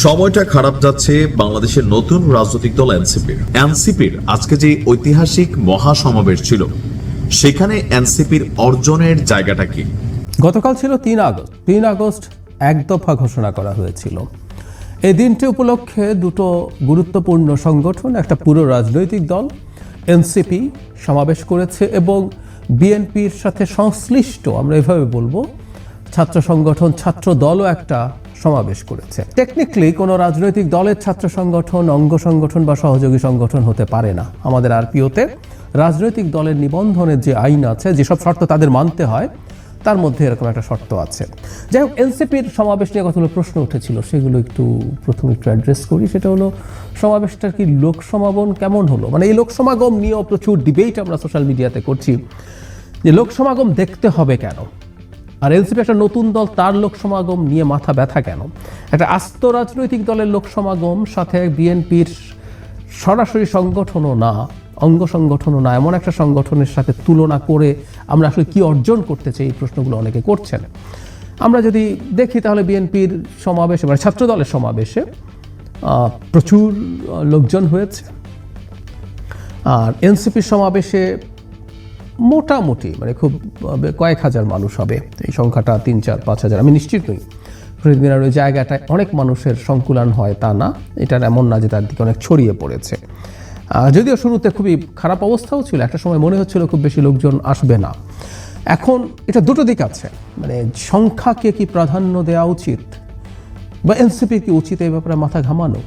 সময়টা খারাপ যাচ্ছে বাংলাদেশের নতুন রাজনৈতিক দল এনসিপির। এনসিপির আজকে যে ঐতিহাসিক মহাসমাবেশ ছিল, সেখানে এনসিপির অর্জনের জায়গাটা কি? গতকাল ছিল তিন আগস্ট। তিন আগস্ট এক দফা ঘোষণা করা হয়েছিল। এই দিনটি উপলক্ষে দুটো গুরুত্বপূর্ণ সংগঠন, একটা পুরো রাজনৈতিক দল, এনসিপি, সমাবেশ করেছে এবং বিএনপির সাথে সংশ্লিষ্ট, আমরা এভাবে বলব, ছাত্র সংগঠন, ছাত্র দলও একটা সমাবেশ করেছে। টেকনিক্যালি কোনো রাজনৈতিক দলের ছাত্র সংগঠন, অঙ্গ সংগঠন বা সহযোগী সংগঠন হতে পারে না। আমাদের আরপিওতে রাজনৈতিক দলের নিবন্ধনের যে আইন আছে, যেসব শর্ত তাদের মানতে হয়, তার মধ্যে এরকম একটা শর্ত আছে। যাই হোক, এনসিপির সমাবেশ নিয়ে কতগুলো প্রশ্ন উঠেছিল, সেগুলো একটু প্রথমে একটু অ্যাড্রেস করি। সেটা হলো, সমাবেশটার কি লোক সমাগম কেমন হলো? মানে এই লোক সমাগম নিয়েও প্রচুর ডিবেট আমরা সোশ্যাল মিডিয়াতে করছি, যে লোক সমাগম দেখতে হবে কেন? আর এনসিপি একটা নতুন দল, তার লোক সমাগম নিয়ে মাথা ব্যথা কেন? একটা আস্ত রাজনৈতিক দলের লোক সমাগম সাথে বিএনপির সরাসরি সংগঠনও না, অঙ্গ সংগঠনও না, এমন একটা সংগঠনের সাথে তুলনা করে আমরা আসলে কি অর্জন করতে চাই এই প্রশ্নগুলো অনেকে করছেন। আমরা যদি দেখি তাহলে বিএনপির সমাবেশে মানে ছাত্র দলের সমাবেশে প্রচুর লোকজন হয়েছে। আর এনসিপির সমাবেশে মোটামুটি মানে খুব কয়েক হাজার মানুষ হবে। এই সংখ্যাটা তিন, চার, পাঁচ হাজার। আমি নিশ্চিত নই। ফরিদ মিনার ওই জায়গাটায় অনেক মানুষের সংকুলান হয় তা না। এটার এমন না যে তার দিকে অনেক ছড়িয়ে পড়েছে। যদিও শুরুতে খুবই খারাপ অবস্থাও ছিল, একটা সময় মনে হচ্ছিল খুব বেশি লোকজন আসবে না। এখন এটা দুটো দিক আছে। মানে সংখ্যাকে কি প্রাধান্য দেওয়া উচিত বা এনসিপি কি উচিত এই ব্যাপারে মাথা ঘামানো?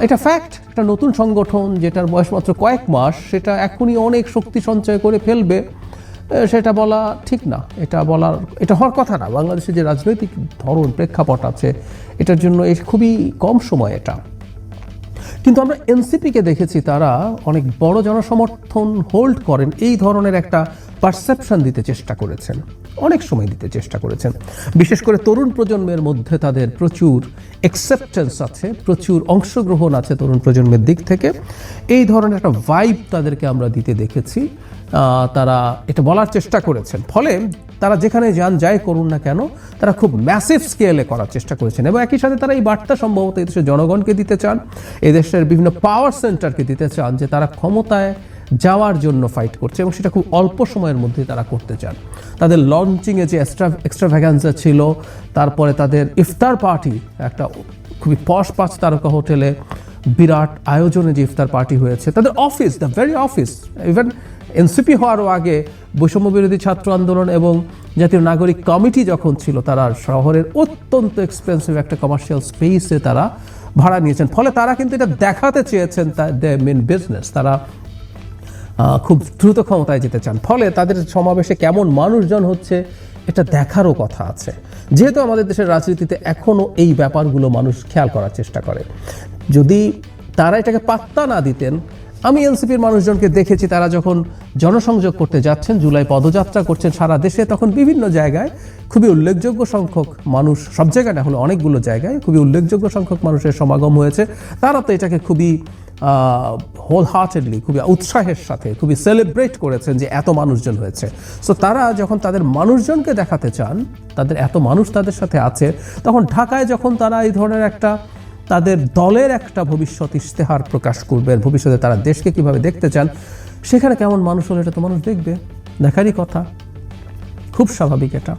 এটা ফ্যাক্ট একটা নতুন সংগঠন যেটার বয়স মাত্র কয়েক মাস, সেটা এখনই অনেক শক্তি সঞ্চয় করে ফেলবে। সেটা বলা ঠিক না। এটা বলার, এটা হওয়ার কথা না। বাংলাদেশের যে রাজনৈতিক ধরন, প্রেক্ষাপট আছে, এটার জন্য এই খুবই কম সময় এটা। কিন্তু আমরা এনসিপিকে দেখেছি, তারা অনেক বড় জনসমর্থন হোল্ড করেন। এই ধরনের একটা পারসেপশন দিতে চেষ্টা করেছেন। অনেক সময় দিতে চেষ্টা করেছেন। বিশেষ করে তরুণ প্রজন্মের মধ্যে তাদের প্রচুর অ্যাকসেপ্টেন্স আছে, প্রচুর অংশগ্রহণ আছে তরুণ প্রজন্মের দিক থেকে। এই ধরনের একটা ভাইব তাদেরকে আমরা দিতে দেখেছি। তারা এটা বলার চেষ্টা করেছেন। ফলে তারা যেখানে যান, যাই করুন না কেন, তারা খুব ম্যাসিভ স্কেলে করার চেষ্টা করেছেন এবং একই সাথে তারা এই বার্তা সম্ভবত এই দেশের জনগণকে দিতে চান এই দেশের বিভিন্ন পাওয়ার সেন্টারকে দিতে চান যে তারা ক্ষমতায় যাওয়ার জন্য ফাইট করছে এবং সেটা খুব অল্প সময়ের মধ্যে তারা করতে চান। তাদের লঞ্চিংয়ে যে এক্সট্রা এক্সট্রা ভ্যাকান্সা ছিল, তারপরে তাদের ইফতার পার্টি একটা খুবই পশ পাঁচ তারকা হোটেলে বিরাট আয়োজনে যে ইফতার পার্টি হয়েছে, তাদের office the very office even NCP হওয়ারও আগে বৈষম্য বিরোধী ছাত্র আন্দোলন এবং জাতীয় নাগরিক কমিটি যখন ছিল, তারা শহরের অত্যন্ত এক্সপেন্সিভ একটা কমার্শিয়াল স্পেসে তারা ভাড়া নিয়েছেন। ফলে তারা কিন্তু এটা দেখাতে চেয়েছেন দ্য মেন বিজনেস তারা খুব দ্রুত ক্ষমতায় যেতে চান। ফলে তাদের সমাবেশে কেমন মানুষজন হচ্ছে, এটা দেখারও কথা আছে। যেহেতু আমাদের দেশের রাজনীতিতে এখনও এই ব্যাপারগুলো মানুষ খেয়াল করার চেষ্টা করে। যদি তারা এটাকে পাত্তা না দিতেন, আমি এনসিপির মানুষজনকে দেখেছি, তারা যখন জনসংযোগ করতে যাচ্ছেন, জুলাই পদযাত্রা করছেন সারা দেশে, তখন বিভিন্ন জায়গায় খুবই উল্লেখযোগ্য সংখ্যক মানুষ, সব জায়গায় না, হলো অনেকগুলো জায়গায় খুবই উল্লেখযোগ্য সংখ্যক মানুষের সমাগম হয়েছে। তারা তো এটাকে খুবই হোল হার্টেডলি খুবই উৎসাহের সাথে খুবই সেলিব্রেট করেছেন যে এত মানুষজন হয়েছে। সো তারা যখন তাদের মানুষজনকে দেখাতে চান, তাদের এত মানুষ তাদের সাথে আছে, তখন ঢাকায় যখন তারা এই ধরনের একটা তাদের দলের একটা ভবিষ্যৎ ইশতেহার প্রকাশ করবেন, ভবিষ্যতে তারা দেশকে কীভাবে দেখতে চান, সেখানে কেমন মানুষ হলে এটা তো মানুষ দেখবে। দেখারই কথা। খুব স্বাভাবিক এটা।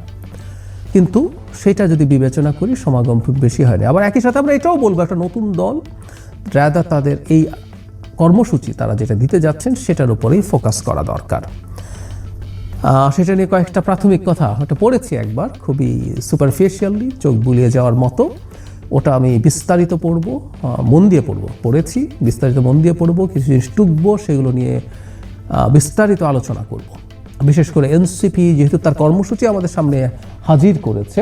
কিন্তু সেটা যদি বিবেচনা করি, সমাগম খুব বেশি হয়নি। আবার একই সাথে আমরা এটাও বলব, একটা নতুন দল রাদা তাদের এই কর্মসূচি তারা যেটা দিতে যাচ্ছেন সেটার উপরেই ফোকাস করা দরকার। সেটা নিয়ে কয়েকটা প্রাথমিক কথা ওটা পড়েছি একবার, খুবই সুপারফিশিয়ালি চোখ বুলিয়ে যাওয়ার মতো। ওটা আমি বিস্তারিত পড়ব মন দিয়ে পড়ব, পড়েছি, বিস্তারিত মন দিয়ে পড়ব, কিছু জিনিস টুকবো, সেগুলো নিয়ে বিস্তারিত আলোচনা করব। বিশেষ করে এনসিপি যেহেতু তার কর্মসূচি আমাদের সামনে হাজির করেছে,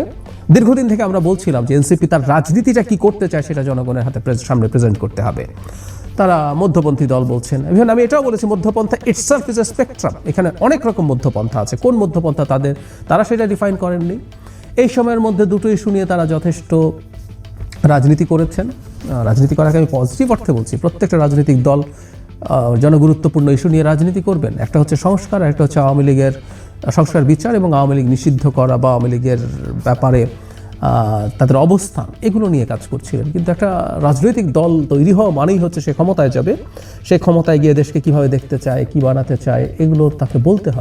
দীর্ঘদিন থেকে আমরা বলছিলাম যে এনসিপি তার রাজনীতিটা কি করতে চায় সেটা জনগণের হাতে সামনে প্রেজেন্ট করতে হবে। তারা মধ্যপন্থী দল বলছেন ইভেন আমি এটাও বলেছি, মধ্যপন্থা ইটসেলফ ইজ এ স্পেকট্রাম এখানে অনেক রকম মধ্যপন্থা আছে। কোন মধ্যপন্থা তাদের, তারা সেটা ডিফাইন করেননি। এই সময়ের মধ্যে দুটো ইস্যু নিয়ে তারা যথেষ্ট রাজনীতি করেছেন। রাজনীতি করাকে আমি পজিটিভ অর্থে বলছি, প্রত্যেকটা রাজনৈতিক দল জনগুরুত্বপূর্ণ ইস্যু নিয়ে রাজনীতি করবেন। একটা হচ্ছে সংস্কার একটা হচ্ছে আওয়ামী লীগের সংস্কার বিচার এবং আওয়ামী লীগ নিষিদ্ধ করা বা আওয়ামী লীগের ব্যাপারে তাদের অবস্থান, এগুলো নিয়ে কাজ করছিলেন। কিন্তু একটা রাজনৈতিক দল তৈরি হওয়া মানেই হচ্ছে সে ক্ষমতায় যাবে। সে ক্ষমতায় গিয়ে দেশকে কীভাবে দেখতে চায়, কী বানাতে চায়, এগুলো তাকে বলতে হবে।